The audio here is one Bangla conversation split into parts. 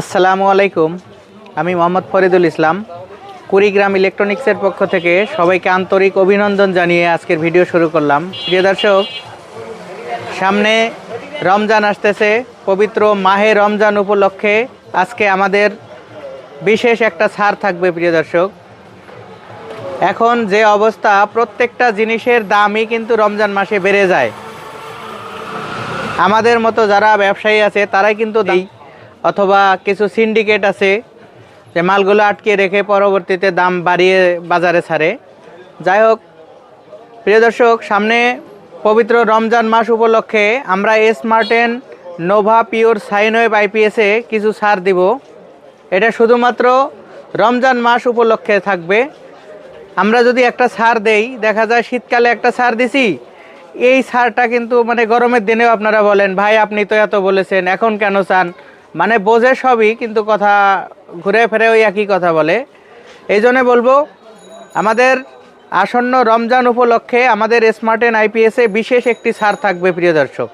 আসসালামু আলাইকুম। আমি মোহাম্মদ ফরিদুল ইসলাম। কুড়িগ্রাম ইলেকট্রনিক্সের পক্ষ থেকে সবাইকে আন্তরিক অভিনন্দন জানিয়ে আজকের ভিডিও শুরু করলাম। প্রিয় দর্শক, সামনে রমজান আসতেছে। পবিত্র মাহে রমজান উপলক্ষে আজকে আমাদের বিশেষ একটা ছাড় থাকবে, প্রিয় দর্শক। এখন যে অবস্থা, প্রত্যেকটা জিনিসের দামই কিন্তু রমজান মাসে বেড়ে যায়। আমাদের মতো যারা ব্যবসায়ী আছে, তারাই কিন্তু দেই অথবা কিছু সিন্ডিকেট আছে যে মালগুলো আটকে রেখে পরবর্তীতে দাম বাড়িয়ে বাজারে ছাড়ে। যাই হোক, প্রিয় দর্শক, সামনে পবিত্র রমজান মাস উপলক্ষে আমরা স্মার্টেন নোভা পিওর সাইনওয়েব আইপিএসে কিছু ছাড় দিব। এটা শুধুমাত্র রমজান মাস উপলক্ষে থাকবে। আমরা যদি একটা ছাড় দেই, দেখা যায় শীতকালে একটা ছাড় দিছি, এই ছাড়টা কিন্তু মানে গরমের দিনেও আপনারা বলেন, ভাই, আপনি তো এত বলেছেন, এখন কেন চান? মানে বোঝে সবই, কিন্তু কথা ঘুরে ফিরে ওই একই কথা বলে। এই জন্য বলব, আমাদের আসন্ন রমজান উপলক্ষে আমাদের স্মার্ট স্মার্টেন আইপিএসে বিশেষ একটি ছাড় থাকবে, প্রিয় দর্শক।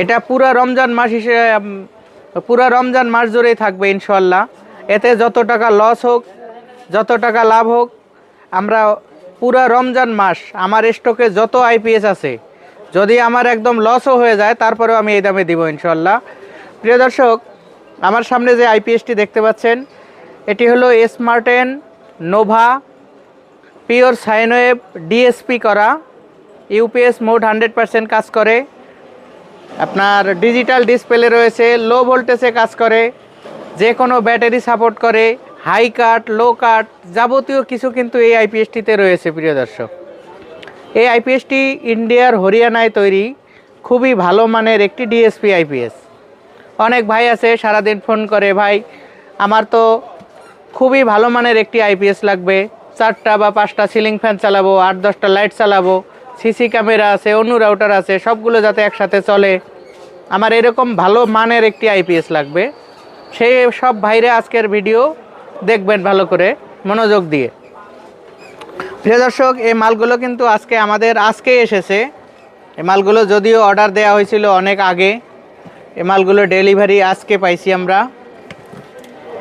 এটা পুরো রমজান মাস হিসেবে পুরা রমজান মাস জুড়েই থাকবে ইনশাল্লাহ এতে যত টাকা লস হোক, যত টাকা লাভ হোক, আমরা পুরো রমজান মাস আমার স্টকে যত আইপিএস আছে, যদি আমার একদম লসও হয়ে যায়, তারপরেও আমি এই দামে দিব ইনশাল্লাহ প্রিয় দর্শক, আমার সামনে যে আইপিএসটি দেখতে পাচ্ছেন, এটি হলো Smarten Nova pure sine wave DSP করা ইউপিএস মোড হান্ড্রেড পার্সেন্ট কাজ করে। আপনার ডিজিটাল ডিসপ্লে রয়েছে লো ভোল্টেজে কাজ করে, যে কোনো ব্যাটারি সাপোর্ট করে হাই কাট লো কাট যাবতীয় কিছু কিন্তু এই আইপিএসটিতে রয়েছে, প্রিয় দর্শক। এই আইপিএসটি ইন্ডিয়ার হরিয়ানায় তৈরি, খুবই ভালো মানের একটি ডিএসপি আইপিএস অনেক ভাই আছে, সারাদিন ফোন করে, ভাই, আমার তো খুবই ভালো মানের একটি আইপিএস লাগবে। চারটা বা পাঁচটা সিলিং ফ্যান চালাবো, আট দশটা লাইট চালাবো, সিসি ক্যামেরা আছে অনু রাউটার আছে, সবগুলো যাতে একসাথে চলে। আমার এরকম ভালো মানের একটি আইপিএস লাগবে। সেই সব ভাইরে আজকের ভিডিও দেখবেন ভালো করে, মনোযোগ দিয়ে। প্রিয় দর্শক, এই মালগুলো কিন্তু আজকে আমাদের আজকে এসেছে। এই মালগুলো যদিও অর্ডার দেওয়া হয়েছিল অনেক আগে এই মালগুলো ডেলিভারি আজকে পাইছি আমরা।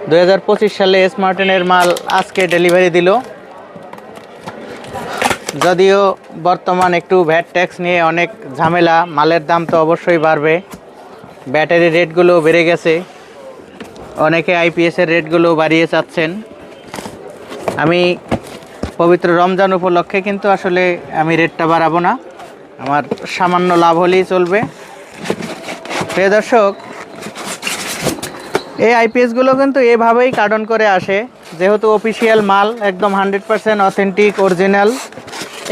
দু হাজার পঁচিশ সালে স্মার্টেনের মাল আজকে ডেলিভারি দিল। যদিও বর্তমান একটু ভ্যাট ট্যাক্স নিয়ে অনেক ঝামেলা, মালের দাম তো অবশ্যই বাড়বে। ব্যাটারি রেটগুলো বেড়ে গেছে। অনেকে আইপিএসের রেটগুলো বাড়িয়ে চাচ্ছেন। আমি পবিত্র রমজান উপলক্ষে কিন্তু আসলে আমি রেটটা বাড়াবো না। আমার সামান্য লাভ হলেই চলবে। প্রিয় দর্শক, এই আইপিএসগুলো কিন্তু এভাবেই কার্ডন করে আসে। যেহেতু অফিসিয়াল মাল, একদম হান্ড্রেড পারসেন্ট অথেন্টিক অরিজিনাল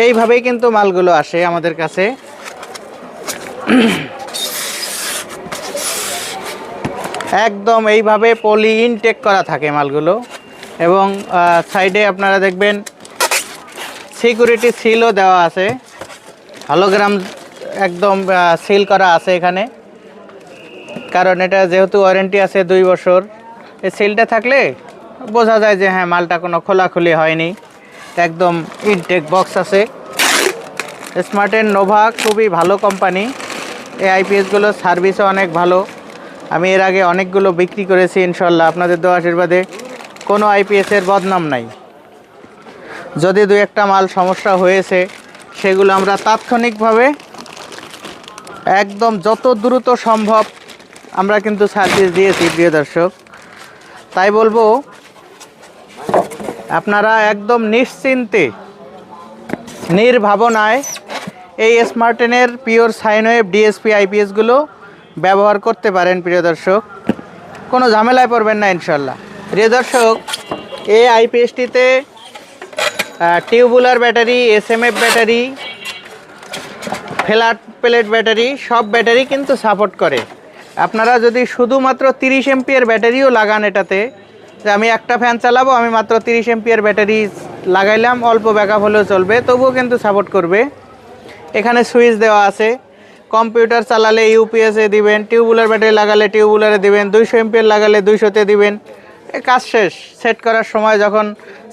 এইভাবেই কিন্তু মালগুলো আসে আমাদের কাছে। একদম এইভাবে পলি ইনটেক করা থাকে মালগুলো। এবং সাইডে আপনারা দেখবেন সিকিউরিটি সিলও দেওয়া আছে। হলোগ্রাম একদম সিল করা আছে এখানে। কারণ এটা যেহেতু ওয়ারেন্টি আছে দুই বছর, এই সিলটা থাকলে বোঝা যায় যে হ্যাঁ মালটা কোনো খোলাখুলি হয়নি। একদম ইনটেক বক্স আছে। স্মার্টের নোভা খুবই ভালো কোম্পানি এই আইপিএসগুলো সার্ভিসও অনেক ভালো। আমি এর আগে অনেকগুলো বিক্রি করেছি ইনশাল্লাহ আপনাদের দোয়া আশীর্বাদে। কোনো আইপিএসের বদনাম নাই। যদি দু একটা মাল সমস্যা হয়েছে, সেগুলো আমরা তাৎক্ষণিকভাবে একদম যত দ্রুত সম্ভব আমরা কিন্তু সার্ভিস দিয়েছি, প্রিয় দর্শক। তাই বলব, আপনারা একদম নিশ্চিন্তে, নির্ভাবনায় এই স্মার্টেনের পিওর সাইনওয়েভ ডিএসপি আইপিএসগুলো ব্যবহার করতে পারেন, প্রিয় দর্শক। কোনো ঝামেলায় পড়বেন না ইনশাল্লাহ প্রিয় দর্শক, এই আইপিএসটিতে tubular battery S M F battery flat plate battery সব ব্যাটারি কিন্তু সাপোর্ট করে। আপনারা যদি শুধুমাত্র তিরিশ এমপিয়ার ব্যাটারিও লাগান এটাতে, যে আমি একটা ফ্যান চালাবো, আমি মাত্র তিরিশ এমপিয়ার ব্যাটারি লাগাইলাম, অল্প ব্যাকআপ হলেও চলবে, তবুও কিন্তু সাপোর্ট করবে। এখানে সুইচ দেওয়া আছে কম্পিউটার চালালে ইউপিএসে দিবেন টিউবুলার ব্যাটারি লাগালে টিউবুলারে দিবেন, দুইশো এমপিয়ার লাগালে দুইশোতে দিবেন কাজ শেষ। সেট করার সময় যখন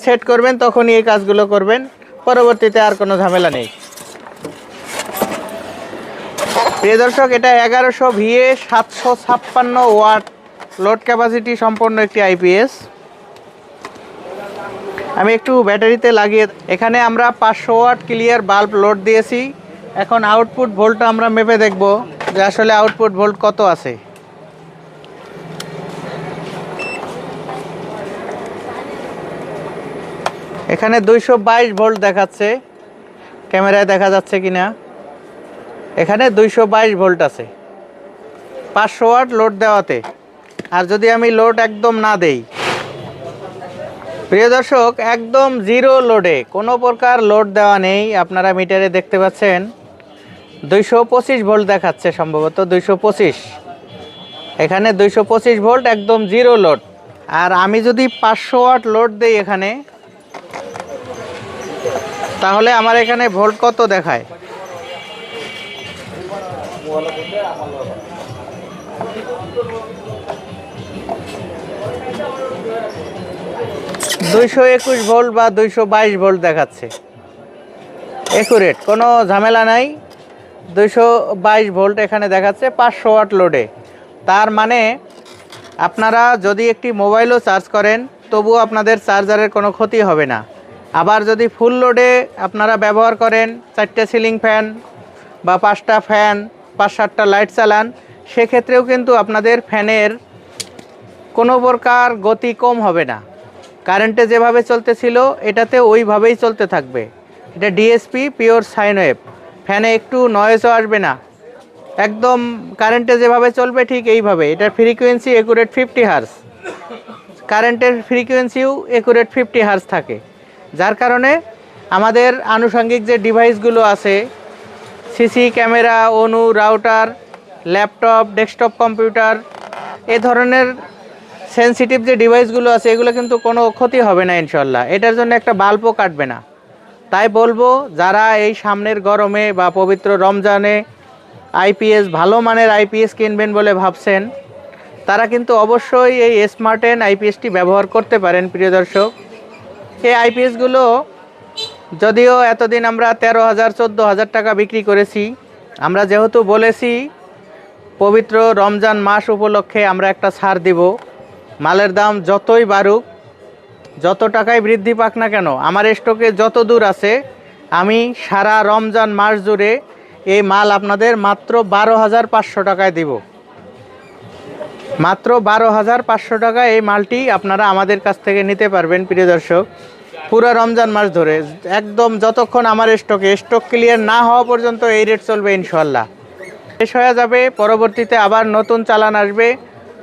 সেট করবেন, তখনই এই কাজগুলো করবেন, পরবর্তীতে আর কোনো ঝামেলা নেই। প্রিয় দর্শক, এটা এগারোশো ভিএ সাতশো ছাপ্পান্ন ওয়াট লোড ক্যাপাসিটি সম্পন্ন একটি আইপিএস আমি একটু ব্যাটারিতে লাগিয়ে, এখানে আমরা পাঁচশো ওয়াট ক্লিয়ার বাল্ব লোড দিয়েছি। এখন আউটপুট ভোল্টটা আমরা মেপে দেখব যে আসলে আউটপুট ভোল্ট কত আছে। এখানে দুইশো বাইশ ভোল্ট দেখাচ্ছে। ক্যামেরায় দেখা যাচ্ছে কিনা। এখানে দুইশো বাইশ ভোল্ট আছে। পাঁচশো ওয়াট লোড দেওয়াতে। আর যদি আমি লোড একদম না দেই, প্রিয় দর্শক, একদম জিরো লোডে, কোনো প্রকার লোড দেওয়া নেই। আপনারা মিটারে দেখতে পাচ্ছেন, দুইশো পঁচিশ ভোল্ট দেখাচ্ছে সম্ভবত, দুইশো পঁচিশ। এখানে দুইশো পঁচিশ ভোল্ট একদম জিরো লোড। আর আমি যদি পাঁচশো ওয়াট লোড দেই এখানে, তাহলে আমার এখানে ভোল্ট কত দেখায়? দুইশো একুশ ভোল্ট বা দুইশো বাইশ ভোল্ট দেখাচ্ছে। একুরেট, কোনো ঝামেলা নাই। দুইশো বাইশ ভোল্ট এখানে দেখাচ্ছে পাঁচশো ওয়াট লোডে। তার মানে আপনারা যদি একটি মোবাইলও চার্জ করেন, তবুও আপনাদের চার্জারের কোনো ক্ষতি হবে না। আবার যদি ফুল লোডে আপনারা ব্যবহার করেন, চারটে সিলিং ফ্যান বা পাঁচটা ফ্যান পাঁচ সাতটা লাইট চালান, সেক্ষেত্রেও কিন্তু আপনাদের ফ্যানের কোনো প্রকার গতি কম হবে না। কারেন্টে যেভাবে চলতেছিল, এটাতে ওইভাবেই চলতে থাকবে। এটা ডিএসপি পিওর সাইন ওয়েভ ফ্যানে একটু নয়েজও আসবে না। একদম কারেন্টে যেভাবে চলবে, ঠিক এইভাবে। এটার ফ্রিকোয়েন্সি একুরেট ফিফটি হার্স কারেন্টের ফ্রিকোয়েন্সিও একুরেট ফিফটি হার্স থাকে। যার কারণে আমাদের আনুষঙ্গিক যে ডিভাইসগুলো আছে সিসি ক্যামেরা অনু রাউটার ল্যাপটপ ডেস্কটপ কম্পিউটার এ ধরনের সেনসিটিভ যে ডিভাইসগুলো আছে, এগুলো কিন্তু কোনো ক্ষতি হবে না ইনশাল্লাহ এটার জন্য একটা বাল্বও কাটবে না। তাই বলব, যারা এই সামনের গরমে বা পবিত্র রমজানে আইপিএস ভালো মানের আইপিএস কিনবেন বলে ভাবছেন, তারা কিন্তু অবশ্যই এই স্মার্টেন আইপিএসটি ব্যবহার করতে পারেন, প্রিয় দর্শক। এই আইপিএসগুলো যদিও এতদিন আমরা তেরো হাজার, চোদ্দ হাজার টাকা বিক্রি করেছি, আমরা যেহেতু বলেছি, পবিত্র রমজান মাস উপলক্ষে আমরা একটা ছাড় দিব। মালের দাম যতই বাড়ুক, যত টাকায় বৃদ্ধি পাক না কেন, আমার স্টকে যত দূর আছে, আমি সারা রমজান মাস জুড়ে এই মাল আপনাদের মাত্র বারো হাজার পাঁচশো টাকায় দিব। মাত্র বারো হাজার পাঁচশো টাকা এই মালটি আপনারা আমাদের কাছ থেকে নিতে পারবেন, প্রিয় দর্শক। পুরো রমজান মাস ধরে, একদম যতক্ষণ আমার স্টকে স্টক ক্লিয়ার না হওয়া পর্যন্ত এই রেট চলবে ইনশাল্লাহ শেষ হয়ে যাবে, পরবর্তীতে আবার নতুন চালান আসবে।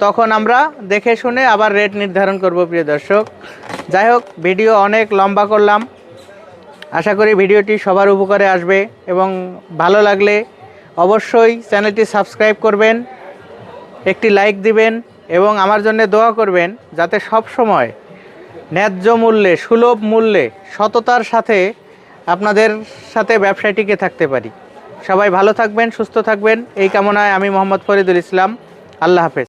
তখন আমরা দেখে শুনে আবার রেট নির্ধারণ করব, প্রিয় দর্শক। যাই হোক ভিডিও অনেক লম্বা করলাম। আশা করি ভিডিওটি সবার উপকারে আসবে এবং ভালো লাগলে অবশ্যই চ্যানেলটি সাবস্ক্রাইব করবেন, একটি লাইক দিবেন এবং আমার জন্য দোয়া করবেন যাতে সব সময় ন্যায্য মূল্যে, সুলভ মূল্যে, সততার সাথে আপনাদের সাথে ব্যবসায় টিকে থাকতে পারি। সবাই ভালো থাকবেন, সুস্থ থাকবেন। এই কামনায় আমি মোহাম্মদ ফরিদুল ইসলাম। আল্লাহ হাফেজ।